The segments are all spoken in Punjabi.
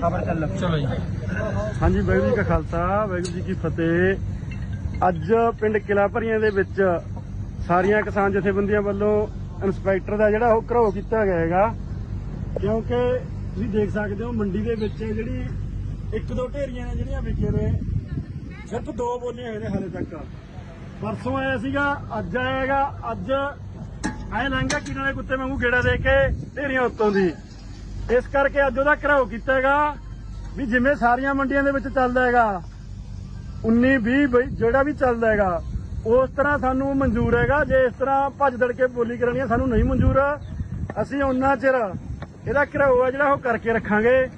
ਖਬਰ ਚੱਲ ਚਲੋ ਜੀ। ਹਾਂਜੀ ਵਾਹਿਗੁਰੂ ਜੀ ਕਾ ਖਾਲਸਾ ਵਾਹਿਗੁਰੂ ਜੀ ਕੀ ਫਤਿਹ। ਅੱਜ ਪਿੰਡ ਕਿਲਾ ਭਰੀਆਂ ਦੇ ਵਿੱਚ ਸਾਰੀਆਂ ਕਿਸਾਨ ਜਥੇਬੰਦੀਆਂ ਵੱਲੋਂ ਇਨਸਪੈਕਟਰ ਦਾ ਜਿਹੜਾ ਉਹ ਘਰੋ ਕੀਤਾ ਗਿਆ ਹੈਗਾ। ਕਿਉਂਕਿ ਤੁਸੀਂ ਦੇਖ ਸਕਦੇ ਹੋ ਮੰਡੀ ਦੇ ਵਿੱਚ ਜਿਹੜੀ ਇੱਕ ਦੋ ਢੇਰੀਆਂ ਨੇ ਜਿਹੜੀਆਂ ਵਿਕੇ ਨੇ ਸਿਰਫ ਦੋ ਬੋਲੀਆਂ ਹੋਏ ਨੇ ਹਾਲੇ ਤੱਕ। ਪਰਸੋਂ ਆਇਆ ਸੀਗਾ ਅੱਜ ਆਏਗਾ ਅੱਜ ਐ ਲੰਘਿਆ ਕਿਨਾਂ ਦੇ ਕੁੱਤੇ ਵਾਂਗੂ ਗੇੜਾ ਦੇ ਕੇ ਢੇਰੀਆਂ ਉੱਤੋਂ ਦੀ। ਇਸ ਕਰਕੇ ਅੱਜ ਉਹਦਾ ਘਰਾਓ ਕੀਤਾ ਹੈਗਾ ਵੀ ਜਿਵੇਂ ਸਾਰੀਆਂ ਮੰਡੀਆਂ ਦੇ ਵਿੱਚ ਚੱਲਦਾ ਹੈਗਾ 19 20 ਜਿਹੜਾ ਵੀ ਚੱਲਦਾ ਹੈਗਾ, ਉਸ ਤਰ੍ਹਾਂ ਸਾਨੂੰ ਮਨਜ਼ੂਰ ਹੈਗਾ। ਜੇ ਇਸ ਤਰ੍ਹਾਂ ਭੱਜ ਦੜ ਕੇ ਬੋਲੀ ਕਰਨੀ ਸਾਨੂੰ ਨਹੀਂ ਮਨਜ਼ੂਰ। ਅਸੀਂ ਉਹਨਾਂ ਚਿਰ ਇਹਦਾ ਘਰਾਓ ਆ ਜਿਹੜਾ ਉਹ ਕਰਕੇ ਰੱਖਾਂਗੇ,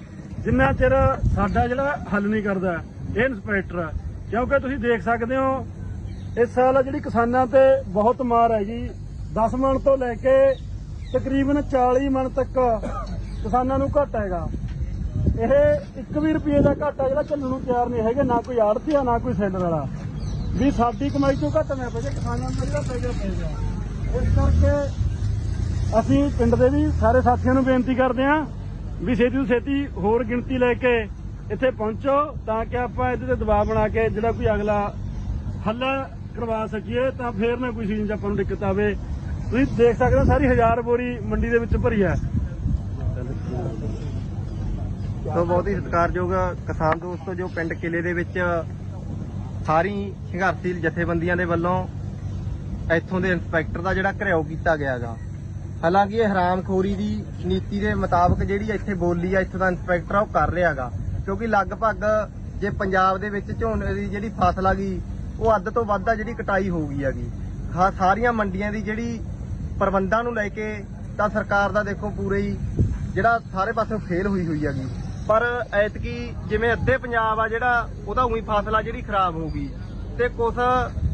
ਜਿੰਨਾ ਚਿਰ ਸਾਡਾ ਜਿਹੜਾ ਹੱਲ ਨਹੀਂ ਕਰਦਾ, ਇਹ ਇਨਸਪੈਕਟਰ ਕਿਉਂਕਿ ਤੁਸੀਂ ਦੇਖ ਸਕਦੇ ਹੋ, ਇਸ ਸਾਲ ਜਿਹੜੀ ਕਿਸਾਨਾਂ ਤੇ ਬਹੁਤ ਮਾਰ ਹੈਗੀ। 10 ਮਣ ਤੋਂ ਲੈ ਕੇ ਤਕਰੀਬਨ 40 ਮਣ ਤੱਕ ਕਿਸਾਨਾਂ ਨੂੰ ਘਟ ਹੈਗਾ। ਇਹ 1 ਵੀ ਰੁਪਏ ਦਾ ਘਾਟਾ ਜਿਹੜਾ ਝੱਲਣ ਨੂੰ ਤਿਆਰ ਨਹੀਂ ਹੈਗੇ, ਨਾ ਕੋਈ ਆੜਤੀ ਆ, ਨਾ ਕੋਈ ਸੈਲਰ ਵਾਲਾ। ਵੀ ਸਾਡੀ ਕਮਾਈ ਚੋਂ ਘੱਟ ਨਾ ਪਏ ਕਿਸਾਨਾਂ ਨੂੰ ਜਿਹੜਾ ਪੈਗਾ ਪਏਗਾ ਇਸ ਕਰਕੇ ਅਸੀਂ ਪਿੰਡ ਦੇ ਵੀ ਸਾਰੇ ਸਾਥੀਆਂ ਨੂੰ ਬੇਨਤੀ ਕਰਦੇ ਹਾਂ ਵੀ ਛੇਤੀ ਤੋਂ ਛੇਤੀ ਹੋਰ ਗਿਣਤੀ ਲੈ ਕੇ ਇੱਥੇ ਪਹੁੰਚੋ ਤਾਂ ਕਿ ਆਪਾਂ ਇਹਦੇ ਤੇ ਦਬਾਅ ਬਣਾ ਕੇ ਜਿਹੜਾ ਕੋਈ ਅਗਲਾ ਹੱਲ ਕਰਵਾ ਸਕੀਏ, ਤਾਂ ਫੇਰ ਨਾ ਕੋਈ ਸੀਜ਼ਨ ਆਪਾਂ ਨੂੰ ਦਿੱਕਤ ਆਵੇ। ਤੁਸੀਂ ਦੇਖ ਸਕਦੇ ਹੋ, ਸਾਰੀ ਹਜ਼ਾਰ ਬੋਰੀ ਮੰਡੀ ਦੇ ਵਿੱਚ ਭਰੀ ਹੈ ਸੋ ਬਹੁਤ ਹੀ ਸਤਿਕਾਰਯੋਗ ਕਿਸਾਨ ਦੋਸਤੋ, ਜੋ ਪਿੰਡ ਕਿਲੇ ਦੇ ਵਿੱਚ ਸਾਰੀ ਸੰਘਰਸ਼ੀ ਜਥੇਬੰਦੀਆਂ ਦੇ ਵੱਲੋਂ ਇੱਥੋਂ ਦੇ ਇੰਸਪੈਕਟਰ ਦਾ ਜਿਹੜਾ ਘਿਰਾਓ ਕੀਤਾ ਗਿਆ ਗਿਆਗਾ ਹਾਲਾਂਕਿ ਇਹ ਹਰਾਮਖੋਰੀ ਦੀ ਨੀਤੀ ਦੇ ਮੁਤਾਬਕ ਜਿਹੜੀ ਇੱਥੇ ਬੋਲੀ ਆ, ਇੱਥੋਂ ਦਾ ਇੰਸਪੈਕਟਰ ਆ, ਉਹ ਕਰ ਰਿਹਾ ਰਿਹਾਗਾ ਕਿਉਂਕਿ ਲਗਭਗ ਜੇ ਪੰਜਾਬ ਦੇ ਵਿੱਚ ਝੋਨੇ ਦੀ ਜਿਹੜੀ ਫਸਲ ਆ ਗਈ ਉਹ ਅੱਧ ਤੋਂ ਵੱਧ ਆ ਜਿਹੜੀ ਕਟਾਈ ਹੋ ਗਈ ਹੈਗੀ ਸਾਰੀਆਂ ਮੰਡੀਆਂ ਦੀ ਜਿਹੜੀ ਪ੍ਰਬੰਧਾਂ ਨੂੰ ਲੈ ਕੇ ਤਾਂ ਸਰਕਾਰ ਦਾ ਦੇਖੋ ਪੂਰੇ ਹੀ ਜਿਹੜਾ ਸਾਰੇ ਪਾਸੇ ਫੇਲ ਹੋਈ ਹੋਈ ਹੈਗੀ। ਪਰ ਐਤਕੀ ਜਿਵੇਂ ਅੱਧੇ ਪੰਜਾਬ ਆ ਜਿਹੜਾ, ਉਹਦਾ ਉਹੀ ਫਸਲ ਆ ਜਿਹੜੀ ਖਰਾਬ ਹੋ ਗਈ। ਤੇ ਕੁਛ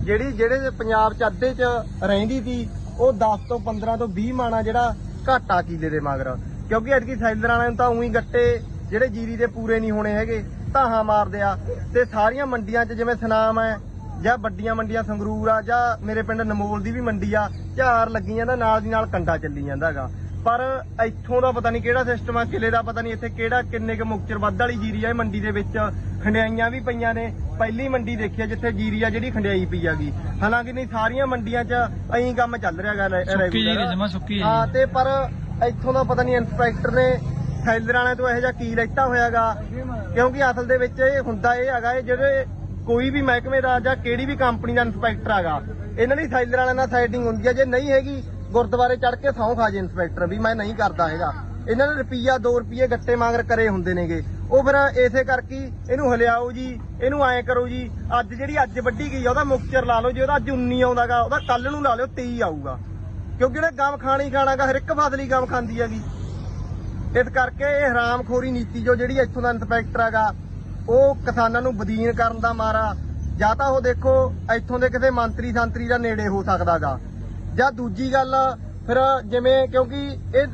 ਜਿਹੜੀ, ਜਿਹੜੇ ਪੰਜਾਬ ਚ ਅੱਧੇ ਚ ਰਹਿੰਦੀ ਸੀ, ਉਹ 10 ਤੋਂ 15 ਤੋਂ 20 ਮਾਣਾ ਜਿਹੜਾ ਘਾਟਾ ਕੀਲੇ ਦੇ ਮਗਰ। ਕਿਉਂਕਿ ਐਤਕੀ ਸੈਲਰ ਵਾਲਿਆਂ ਨੂੰ ਤਾਂ ਉਹੀ ਗੱਟੇ ਜਿਹੜੇ ਜੀਰੀ ਦੇ ਪੂਰੇ ਨਹੀਂ ਹੋਣੇ ਹੈਗੇ, ਧਾਹਾਂ ਮਾਰਦੇ ਆ। ਤੇ ਸਾਰੀਆਂ ਮੰਡੀਆਂ 'ਚ ਜਿਵੇਂ ਸਨਾਮ ਹੈ, ਜਾਂ ਵੱਡੀਆਂ ਮੰਡੀਆਂ ਸੰਗਰੂਰ ਆ, ਜਾਂ ਮੇਰੇ ਪਿੰਡ ਨਮੋਲ ਦੀ ਵੀ ਮੰਡੀ ਆ ਝਾਰ ਲੱਗੀ ਜਾਂਦਾ, ਨਾਲ ਦੀ ਨਾਲ ਕੰਡਾ ਚੱਲੀ ਜਾਂਦਾ ਹੈਗਾ। ਪਰ ਇੱਥੋਂ ਦਾ ਪਤਾ ਨਹੀਂ ਕਿਹੜਾ ਸਿਸਟਮ ਆ ਕਿਲੇ ਦਾ ਪਤਾ ਨਹੀਂ ਇੱਥੇ ਕਿਹੜਾ ਕਿੰਨੇ ਕੁ ਮੁਕਚਰ ਵੱਧ ਵਾਲੀ ਜੀਰੀ ਆ ਇਹ ਮੰਡੀ ਦੇ ਵਿੱਚ ਖੰਡਿਆਈਆਂ ਵੀ ਪਈਆਂ ਨੇ। ਪਹਿਲੀ ਮੰਡੀ ਦੇਖੀ ਆ ਜਿੱਥੇ ਜੀਰੀ ਆ ਜਿਹੜੀ ਖੰਡਿਆਈ ਪਈ ਆਗੀ। ਹਾਲਾਂਕਿ ਨਹੀਂ ਸਾਰੀਆਂ ਮੰਡੀਆਂ 'ਚ ਐਂ ਕੰਮ ਚੱਲ ਰਿਹਾ ਰੈ- ਸੁੱਕੀ ਜੀਰੀ। ਜਮਾ ਸੁੱਕੀ ਹੈ ਹਾਂ ਤੇ ਪਰ ਇੱਥੋਂ ਦਾ ਪਤਾ ਨਹੀਂ ਇੰਸਪੈਕਟਰ ਨੇ ਸੈਲਰ ਵਾਲਿਆਂ ਤੋਂ ਇਹੋ ਜਿਹਾ ਕੀ ਲੈਤਾ ਹੋਇਆਗਾ ਕਿਉਂਕਿ ਅਸਲ ਦੇ ਵਿੱਚ ਇਹ ਹੁੰਦਾ ਇਹ ਹੈਗਾ ਇਹ ਜਿਹੜੇ ਕੋਈ ਵੀ ਮਹਿਕਮੇ ਦਾ ਜਾਂ ਕਿਹੜੀ ਵੀ ਕੰਪਨੀ ਦਾ ਇੰਸਪੈਕਟਰ ਹੈਗਾ ਇਹਨਾਂ ਦੀ ਸੈਲਰ ਵਾਲਿਆਂ ਨਾਲ ਸਾਈਡਿੰਗ ਹੁੰਦੀ ਹੈ ਜੇ ਨਹੀਂ ਹੈਗੀ ਗੁਰਦੁਆਰੇ ਚੜ ਕੇ ਸਹੁੰ ਖਾ ਜੇ ਇੰਸਪੈਕਟਰ ਵੀ ਮੈਂ ਨਹੀਂ ਕਰਦਾ ਹੈਗਾ। ਇਹਨਾਂ ਨੇ ਰੁਪਈਆ 2 ਰੁਪਈਏ ਗੱਟੇ ਮੰਗਰ ਕਰੇ ਹੁੰਦੇ ਨੇਗੇ। ਉਹ ਫਿਰ ਇਸੇ ਕਰਕੇ ਇਹਨੂੰ ਹਲਿਆਓ ਜੀ, ਇਹਨੂੰ ਐਂ ਕਰੋ ਜੀ, ਅੱਜ ਜਿਹੜੀ ਅੱਜ ਵੱਢੀ ਗਈ ਆ, ਉਹਦਾ ਮੁਕਚਰ ਲਾ ਲਓ ਜੇ, ਉਹਦਾ ਅੱਜ 19 ਆਉਂਦਾਗਾ, ਉਹਦਾ ਕੱਲ ਨੂੰ ਲਾ ਲਿਓ 23 ਆਊਗਾ। ਕਿਉਂਕਿ ਜਿਹੜੇ ਗਮ ਖਾਣੀ ਖਾਣਾਗਾ, ਹਰ ਇੱਕ ਫਸਲ ਗਮ ਖਾਂਦੀ ਹੈਗੀ। ਇਸ ਕਰਕੇ ਇਹ ਹਰਾਮਖੋਰੀ ਨੀਤੀ ਜੋ ਜਿਹੜੀ ਇੱਥੋਂ ਦਾ ਇੰਸਪੈਕਟਰ ਹੈਗਾ, ਉਹ ਕਿਸਾਨਾਂ ਨੂੰ ਬਦੀਨ ਕਰਨ ਦਾ ਮਾਰਾ। ਜਾਂ ਤਾਂ ਉਹ ਦੇਖੋ, ਇੱਥੋਂ ਦੇ ਕਿਸੇ ਮੰਤਰੀ ਸੰਤਰੀ ਦਾ ਨੇੜੇ ਹੋ ਸਕਦਾਗਾ। ਜਾਂ ਦੂਜੀ ਗੱਲ ਫਿਰ ਜਿਵੇਂ ਕਿਉਂਕਿ ਇਹ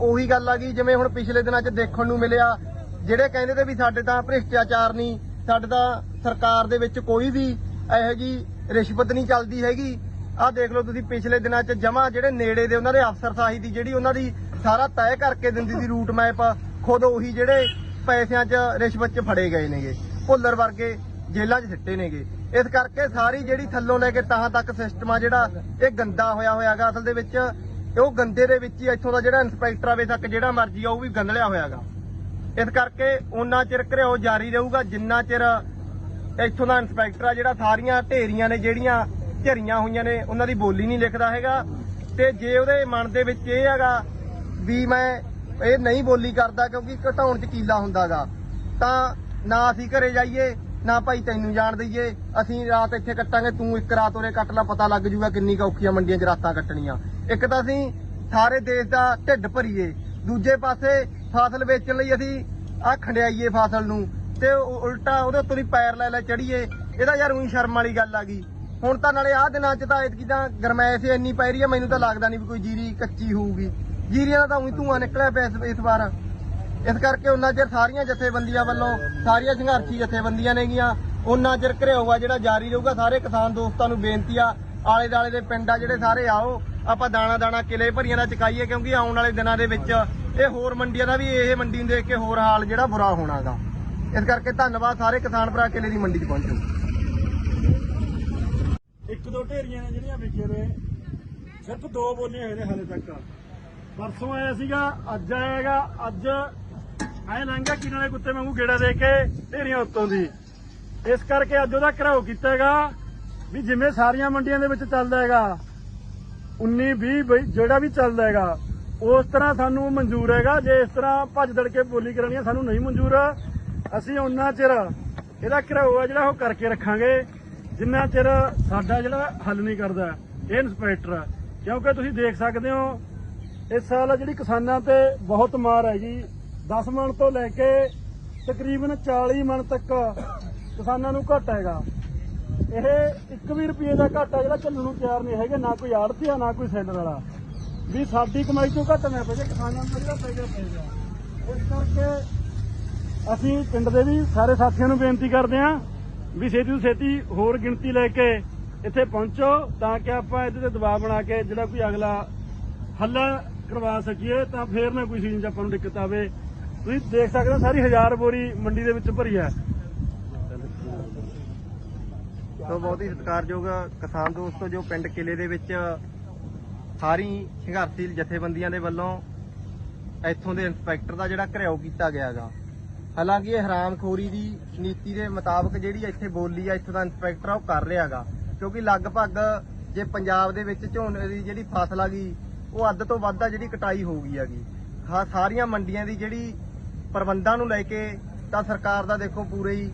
ਉਹੀ ਗੱਲ ਆ ਗਈ, ਜਿਵੇਂ ਹੁਣ ਪਿਛਲੇ ਦਿਨਾਂ 'ਚ ਦੇਖਣ ਨੂੰ ਮਿਲਿਆ, ਜਿਹੜੇ ਕਹਿੰਦੇ ਤੇ ਵੀ ਸਾਡੇ ਤਾਂ ਭ੍ਰਿਸ਼ਟਾਚਾਰ ਨਹੀਂ, ਸਾਡੇ ਤਾਂ ਸਰਕਾਰ ਦੇ ਵਿੱਚ ਕੋਈ ਵੀ ਇਹੋ ਜੀ ਰਿਸ਼ਵਤ ਨਹੀਂ ਚੱਲਦੀ ਹੈਗੀ। ਆਹ ਦੇਖ ਲਓ ਤੁਸੀਂ ਪਿਛਲੇ ਦਿਨਾਂ 'ਚ ਜਮਾ ਜਿਹੜੇ ਨੇੜੇ ਦੇ ਉਹਨਾਂ ਦੇ ਅਫਸਰਸ਼ਾਹੀ ਦੀ ਜਿਹੜੀ ਉਹਨਾਂ ਦੀ ਸਾਰਾ ਤੈਅ ਕਰਕੇ ਦਿੰਦੀ ਸੀ ਰੂਟ ਮੈਪ, ਖੁਦ ਉਹੀ ਜਿਹੜੇ ਪੈਸਿਆਂ 'ਚ ਰਿਸ਼ਵਤ 'ਚ ਫੜੇ ਗਏ ਨੇਗੇ, ਭੁੱਲਰ ਵਰਗੇ ਜੇਲ੍ਹਾਂ 'ਚ ਸਿੱਟੇ ਨੇਗੇ। ਇਸ ਕਰਕੇ ਸਾਰੀ ਜਿਹੜੀ ਥੱਲੋਂ ਲੈ ਕੇ ਤਾਹਾਂ ਤੱਕ ਸਿਸਟਮ ਆ ਜਿਹੜਾ, ਇਹ ਗੰਦਾ ਹੋਇਆ ਹੋਇਆਗਾ ਅਸਲ ਦੇ ਵਿੱਚ। ਉਹ ਗੰਦੇ ਦੇ ਵਿੱਚ ਹੀ ਇੱਥੋਂ ਦਾ ਜਿਹੜਾ ਇੰਸਪੈਕਟਰ ਆਵੇ ਤੱਕ ਜਿਹੜਾ ਮਰਜ਼ੀ ਆ, ਉਹ ਵੀ ਗੰਦਲਿਆ ਹੋਇਆਗਾ। ਇਸ ਕਰਕੇ ਉਹਨਾਂ ਚਿਰ ਘਰਿਓ ਜਾਰੀ ਰਹੂਗਾ, ਜਿੰਨਾ ਚਿਰ ਇੱਥੋਂ ਦਾ ਇੰਸਪੈਕਟਰ ਆ ਜਿਹੜਾ ਸਾਰੀਆਂ ਢੇਰੀਆਂ ਨੇ ਜਿਹੜੀਆਂ ਝਰੀਆਂ ਹੋਈਆਂ ਨੇ, ਉਹਨਾਂ ਦੀ ਬੋਲੀ ਨਹੀਂ ਲਿਖਦਾ ਹੈਗਾ। ਤੇ ਜੇ ਉਹਦੇ ਮਨ ਦੇ ਵਿੱਚ ਇਹ ਹੈਗਾ ਵੀ ਮੈਂ ਇਹ ਨਹੀਂ ਬੋਲੀ ਕਰਦਾ ਕਿਉਂਕਿ ਘਟਾਉਣ ਚ ਕੀਲਾ ਹੁੰਦਾਗਾ, ਤਾਂ ਨਾ ਅਸੀਂ ਘਰੇ ਜਾਈਏ ਨਾ ਭਾਈ ਤੈਨੂੰ ਜਾਣ ਦਈਏ, ਅਸੀਂ ਰਾਤ ਇੱਥੇ ਕੱਟਾਂਗੇ, ਤੂੰ ਇੱਕ ਰਾਤ ਉਰੇ ਕੱਟ ਲਾ, ਪਤਾ ਲੱਗ ਜੂਗਾ ਕਿੰਨੀ ਕੁ ਔਖੀਆਂ ਮੰਡੀਆਂ 'ਚ ਰਾਤਾਂ ਕੱਟਣੀਆਂ। ਇੱਕ ਤਾਂ ਅਸੀਂ ਸਾਰੇ ਦੇਸ਼ ਦਾ ਢਿੱਡ ਭਰੀਏ, ਦੂਜੇ ਪਾਸੇ ਫਸਲ ਵੇਚਣ ਲਈ ਅਸੀਂ ਆ ਖੰਡਿਆਈਏ ਫਸਲ ਨੂੰ, ਤੇ ਉਲਟਾ ਉਹਦੇ ਉੱਤੋਂ ਦੀ ਪੈਰ ਲੈ ਲੈ ਚੜੀਏ ਇਹਦਾ ਯਾਰ ਉਹੀ ਸ਼ਰਮ ਵਾਲੀ ਗੱਲ ਆ ਗਈ। ਹੁਣ ਤਾਂ ਨਾਲੇ ਆਹ ਦਿਨਾਂ 'ਚ ਤਾਂ ਇਤਕੀ ਤਾਂ ਗਰਮੈਸ਼ ਇੰਨੀ ਪੈ ਰਹੀ ਆ, ਮੈਨੂੰ ਤਾਂ ਲੱਗਦਾ ਨਹੀਂ ਵੀ ਕੋਈ ਜੀਰੀ ਕੱਚੀ ਹੋਊਗੀ। ਜੀਰੀਆਂ ਦਾ ਤਾਂ ਉਹੀ ਧੂਆਂ ਨਿਕਲਿਆ ਪਿਆ ਇਸ ਵਾਰ। ਇਸ ਕਰਕੇ ਉਹਨਾਂ ਚਿਰ ਸਾਰੀਆਂ ਜਥੇਬੰਦੀਆਂ ਵੱਲੋਂ, ਸਾਰੀਆਂ ਸੰਘਰਸ਼ੀ ਜਥੇਬੰਦੀਆਂ ਨੇਗੀਆਂ, ਉਹਨਾਂ ਚਿਰ ਘਰਿਆਊਗਾ ਜਿਹੜਾ ਜਾਰੀ ਰਹੂਗਾ, ਸਾਰੇ ਕਿਸਾਨ ਦੋਸਤਾਂ ਨੂੰ ਬੇਨਤੀ ਆ ਆਲੇ ਦਾਲੇ ਦੇ ਪਿੰਡ ਆ ਜਿਹੜੇ ਸਾਰੇ ਆਓ, ਆਪਾਂ ਦਾਣਾ ਦਾਣਾ ਕਿਲੇ ਭਰੀਆਂ ਦਾ ਚਕਾਈਏ, ਕਿਉਂਕਿ ਆਉਣ ਵਾਲੇ ਦਿਨਾਂ ਦੇ ਵਿੱਚ ਇਹ ਹੋਰ ਮੰਡੀਆਂ ਦਾ ਵੀ ਇਹ ਮੰਡੀ ਨੂੰ ਦੇਖ ਕੇ ਹੋਰ ਹਾਲ ਜਿਹੜਾ ਬੁਰਾ ਹੋਣਾਗਾ ਇਸ ਕਰਕੇ ਧੰਨਵਾਦ ਸਾਰੇ ਕਿਸਾਨ ਭਰਾ ਕਿਲੇ ਦੀ ਮੰਡੀ 'ਚ ਪਹੁੰਚੋ। ਇੱਕ ਦੋ ਢੇਰੀਆਂ ਨੇ ਜਿਹੜੀਆਂ ਵਿਕੇ ਨੇ, ਸਿਰਫ ਦੋ ਬੋਲੀਆਂ ਹੋਏ ਨੇ ਹਾਲੇ ਤੱਕ। ਪਰਸੋਂ ਆਇਆ ਸੀਗਾ, ਅੱਜ ਆਏਗਾ ਅੱਜ ਐ ਲੰਘਿਆ ਕੀ ਨਾਲੇ ਕੁੱਤੇ ਵਾਂਗੂ ਗੇੜਾ ਦੇ ਕੇ ਢੇਰੀਆਂ ਉੱਤੋਂ ਦੀ। ਇਸ ਕਰਕੇ ਅੱਜ ਉਹਦਾ ਘਰਾਓ ਕੀਤਾ ਹੈਗਾ ਵੀ ਜਿਵੇਂ ਸਾਰੀਆਂ ਮੰਡੀਆਂ ਦੇ ਵਿੱਚ ਚੱਲਦਾ ਹੈਗਾ 19 20 ਜਿਹੜਾ ਵੀ ਚੱਲਦਾ ਹੈਗਾ, ਉਸ ਤਰ੍ਹਾਂ ਸਾਨੂੰ ਮਨਜ਼ੂਰ ਹੈਗਾ। ਜੇ ਇਸ ਤਰ੍ਹਾਂ ਭੱਜ ਦੜ ਕੇ ਬੋਲੀ ਕਰਾਣੀ ਹੈ ਸਾਨੂੰ ਨਹੀਂ ਮਨਜ਼ੂਰ। ਅਸੀਂ ਉਹਨਾਂ ਚਿਰ ਇਹਦਾ ਘਰਾਓ ਆ ਜਿਹੜਾ ਉਹ ਕਰਕੇ ਰੱਖਾਂਗੇ, ਜਿੰਨਾ ਚਿਰ ਸਾਡਾ ਜਿਹੜਾ ਹੱਲ ਨਹੀਂ ਕਰਦਾ ਇਹ ਇੰਸਪੈਕਟਰ ਕਿਉਂਕਿ ਤੁਸੀਂ ਦੇਖ ਸਕਦੇ ਹੋ, ਇਸ ਸਾਲ ਜਿਹੜੀ ਕਿਸਾਨਾਂ ਤੇ ਬਹੁਤ ਮਾਰ ਹੈਗੀ 10 ਮਣ ਤੋਂ ਲੈ ਕੇ ਤਕਰੀਬਨ 40 ਮਣ ਤੱਕ ਕਿਸਾਨਾਂ ਨੂੰ ਘਟ ਹੈਗਾ। ਇਹ 1 ਵੀ ਰੁਪਏ ਦਾ ਘਾਟਾ ਜਿਹੜਾ ਚੱਲਣ ਨੂੰ ਤਿਆਰ ਨਹੀਂ ਹੈਗੇ, ਨਾ ਕੋਈ ਆੜਤੀ ਆ, ਨਾ ਕੋਈ ਸੈਲਰ ਵਾਲਾ। ਵੀ ਸਾਡੀ ਕਮਾਈ ਤੋਂ ਘੱਟ ਨਾ ਪਏ ਕਿਸਾਨਾਂ ਨੂੰ ਜਿਹੜਾ ਪੈਗਾ ਪਏਗਾ ਇਸ ਕਰਕੇ ਅਸੀਂ ਪਿੰਡ ਦੇ ਵੀ ਸਾਰੇ ਸਾਥੀਆਂ ਨੂੰ ਬੇਨਤੀ ਕਰਦੇ ਹਾਂ ਵੀ ਛੇਤੀ ਤੋਂ ਛੇਤੀ ਹੋਰ ਗਿਣਤੀ ਲੈ ਕੇ ਇੱਥੇ ਪਹੁੰਚੋ ਤਾਂ ਕਿ ਆਪਾਂ ਇਹਦੇ ਤੇ ਦਬਾਅ ਬਣਾ ਕੇ ਜਿਹੜਾ ਕੋਈ ਅਗਲਾ ਹੱਲ ਕਰਵਾ ਸਕੀਏ, ਤਾਂ ਫੇਰ ਨਾ ਕੋਈ ਸੀਜ਼ਨ 'ਚ ਆਪਾਂ ਨੂੰ ਦਿੱਕਤ ਆਵੇ। ਤੁਸੀਂ ਦੇਖ ਸਕਦੇ ਹੋ ਸਾਰੀ ਹਜ਼ਾਰ ਬੋਰੀ ਮੰਡੀ ਦੇ ਵਿੱਚ ਭਰੀ ਹੈ। ਸੋ ਬਹੁਤ ਹੀ ਸਤਿਕਾਰਯੋਗ ਕਿਸਾਨ ਦੋਸਤੋ, ਜੋ ਪਿੰਡ ਕਿਲੇ ਦੇ ਵਿੱਚ ਸਾਰੀ ਸੰਘਰਸ਼ੀ ਜਥੇਬੰਦੀਆਂ ਦੇ ਵੱਲੋਂ ਇੱਥੋਂ ਦੇ ਇੰਸਪੈਕਟਰ ਦਾ ਜਿਹੜਾ ਘਿਰਾਓ ਕੀਤਾ ਗਿਆਗਾ। ਹਾਲਾਂਕਿ ਇਹ ਹਰਾਮਖੋਰੀ ਦੀ ਨੀਤੀ ਦੇ ਮੁਤਾਬਕ ਜਿਹੜੀ ਇੱਥੇ ਬੋਲੀ ਆ, ਇੱਥੋਂ ਦਾ ਇੰਸਪੈਕਟਰ ਆ, ਉਹ ਕਰ ਰਿਹਾਗਾ ਕਿਉਂਕਿ ਲਗਭਗ ਜੇ ਪੰਜਾਬ ਦੇ ਵਿੱਚ ਝੋਨੇ ਦੀ ਜਿਹੜੀ ਫਸਲ ਆ ਗਈ, ਉਹ ਅੱਧ ਤੋਂ ਵੱਧ ਆ ਜਿਹੜੀ ਕਟਾਈ ਹੋ ਗਈ ਹੈਗੀ। ਸਾਰੀਆਂ ਮੰਡੀਆਂ ਦੀ ਜਿਹੜੀ ਪ੍ਰਬੰਧਾਂ ਨੂੰ ਲੈ ਕੇ ਤਾਂ ਸਰਕਾਰ ਦਾ ਦੇਖੋ ਪੂਰੇ ਹੀ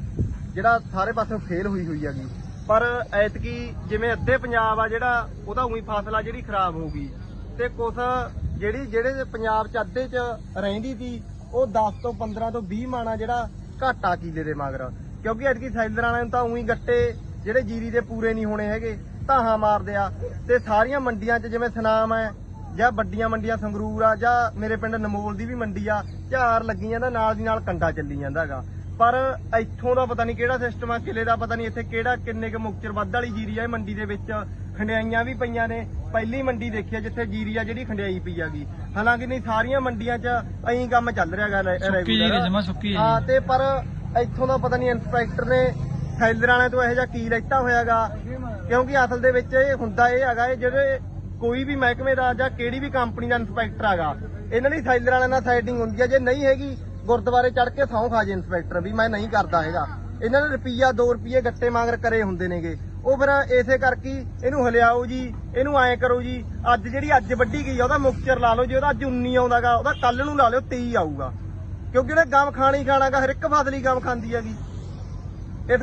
ਜਿਹੜਾ ਸਾਰੇ ਪਾਸੇ ਫੇਲ ਹੋਈ ਹੋਈ ਹੈਗੀ। ਪਰ ਐਤਕੀ ਜਿਵੇਂ ਅੱਧੇ ਪੰਜਾਬ ਆ ਜਿਹੜਾ, ਉਹਦਾ ਉਹੀ ਫਸਲ ਆ ਜਿਹੜੀ ਖਰਾਬ ਹੋ ਗਈ। ਤੇ ਕੁਛ ਜਿਹੜੀ, ਜਿਹੜੇ ਪੰਜਾਬ ਚ ਅੱਧੇ ਚ ਰਹਿੰਦੀ ਸੀ, ਉਹ 10 ਤੋਂ 15 ਤੋਂ 20 ਮਾਣਾ ਜਿਹੜਾ ਘਾਟਾ ਕੀਲੇ ਦੇ ਮਗਰ। ਕਿਉਂਕਿ ਐਤਕੀ ਸੈਲਰਾਂ ਵਾਲਿਆਂ ਨੂੰ ਤਾਂ ਉਹੀ ਗੱਟੇ ਜਿਹੜੇ ਜੀਰੀ ਦੇ ਪੂਰੇ ਨਹੀਂ ਹੋਣੇ ਹੈਗੇ, ਧਾਹਾਂ ਮਾਰਦੇ ਆ। ਤੇ ਸਾਰੀਆਂ ਮੰਡੀਆਂ 'ਚ ਜਿਵੇਂ ਸਨਾਮ ਹੈ ਜਾਂ ਵੱਡੀਆਂ ਮੰਡੀਆਂ ਸੰਗਰੂਰ ਆ ਜਾਂ ਮੇਰੇ ਪਿੰਡ ਨਮੋਲ ਦੀ ਵੀ ਮੰਡੀ ਆ ਝਾਰ ਲੱਗੀ ਜਾਂਦਾ ਨਾਲ ਦੀ ਨਾਲ ਕੰਡਾ ਚੱਲੀ ਜਾਂਦਾ ਹੈਗਾ। ਪਰ ਇੱਥੋਂ ਦਾ ਪਤਾ ਨਹੀਂ ਕਿਹੜਾ ਸਿਸਟਮ ਆ ਕਿਲੇ ਦਾ ਪਤਾ ਨਹੀਂ ਇੱਥੇ ਕਿਹੜਾ ਕਿੰਨੇ ਕੁ ਮੁਕਚਰ ਵੱਧ ਵਾਲੀ ਜੀਰੀ ਆ ਮੰਡੀ ਦੇ ਵਿੱਚ ਖੰਡਿਆਈਆਂ ਵੀ ਪਈਆਂ ਨੇ। ਪਹਿਲੀ ਮੰਡੀ ਦੇਖੀ ਆ ਜਿੱਥੇ ਜੀਰੀ ਆ ਜਿਹੜੀ ਖੰਡਿਆਈ ਪਈ ਆਗੀ ਹਾਲਾਂਕਿ ਨਹੀਂ ਸਾਰੀਆਂ ਮੰਡੀਆਂ 'ਚ ਐਂ ਕੰਮ ਚੱਲ ਰਿਹਾ ਹੈਗਾ ਸੁੱਕੀ ਜੀਰੀ ਜਮਾਂ ਸੁੱਕੀ ਹੈ ਤੇ ਪਰ ਇੱਥੋਂ ਦਾ ਪਤਾ ਨਹੀਂ ਇੰਸਪੈਕਟਰ ਨੇ ਸੈਲਰਾਂ ਵਾਲਿਆਂ ਤੋਂ ਇਹੋ ਜਿਹਾ ਕੀ ਲੈਤਾ ਹੋਇਆਗਾ ਕਿਉਂਕਿ ਅਸਲ ਦੇ ਵਿੱਚ ਇਹ ਹੁੰਦਾ ਇਹ ਹੈਗਾ ਇਹ ਜਿਹੜੇ ਕੋਈ ਵੀ ਮਹਿਕਮੇ ਦਾ ਜਾਂ ਕਿਹੜੀ ਵੀ ਕੰਪਨੀ ਦਾ ਇੰਸਪੈਕਟਰ ਹੈਗਾ, ਇਹਨਾਂ ਦੀ ਸੈਲਰ ਵਾਲਿਆਂ ਨਾਲ ਸੈਟਿੰਗ ਹੁੰਦੀ ਹੈ ਜੇ ਨਹੀਂ ਹੈਗੀ, ਗੁਰਦੁਆਰੇ ਚੜ ਕੇ ਸੌਂ ਖਾ ਜੇ ਇੰਸਪੈਕਟਰ ਵੀ ਮੈਂ ਨਹੀਂ ਕਰਦਾ ਹੈਗਾ। ਇਹਨਾਂ ਨੇ ਰੁਪਈਆ 2 ਰੁਪਈਏ ਗੱਟੇ ਮੰਗਰ ਕਰੇ ਹੁੰਦੇ ਨੇਗੇ। ਉਹ ਫਿਰ ਇਸੇ ਕਰਕੇ ਇਹਨੂੰ ਹਲਿਆਓ ਜੀ, ਇਹਨੂੰ ਐਂ ਕਰੋ ਜੀ। ਅੱਜ ਜਿਹੜੀ ਅੱਜ ਵੱਢੀ ਗਈ ਆ, ਉਹਦਾ ਮੁਕਚਰ ਲਾ ਲਓ ਜੇ, ਉਹਦਾ ਅੱਜ 19 ਆਉਂਦਾਗਾ, ਉਹਦਾ ਕੱਲ ਨੂੰ ਲਾ ਲਿਓ 23 ਆਊਗਾ। ਕਿਉਂਕਿ ਜਿਹੜਾ ਗਮ ਖਾਣੀ ਖਾਣਾਗਾ, ਹਰ ਇੱਕ ਫਸਲੀ ਗਮ ਖਾਂਦੀ ਹੈਗੀ। ਇਸ